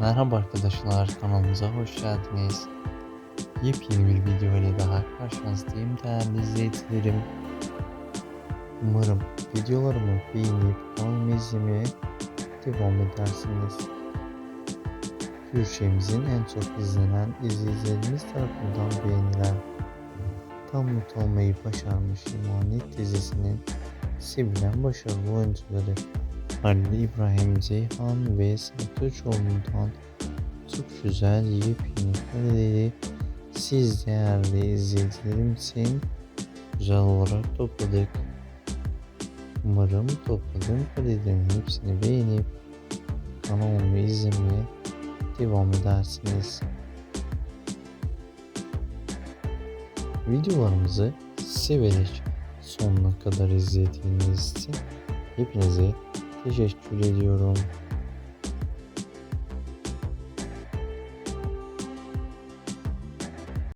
Merhaba arkadaşlar kanalımıza hoş geldiniz. Yepyeni bir video ile daha karşınızdayım değerli izleyicilerim. Umarım videolarımı beğenip kanalımı izlemeye devam edersiniz. Türkçemizin en çok izlenen izleyicilerimiz tarafından beğenilen Tam Not olmayı başarmış İmanet dizisinin sevilen başarılı oyuncuları Halil İbrahim Ceyhan ve Satoçoğlu'ndan çok güzel yepyeni kareleri siz değerli izleyicilerim için güzel olarak topladık. Umarım topladığım karelerin hepsini beğenip kanalımı izlemeye devam edersiniz. Videolarımızı severek sonuna kadar izlediğiniz için hepinize teşekkür ediyorum.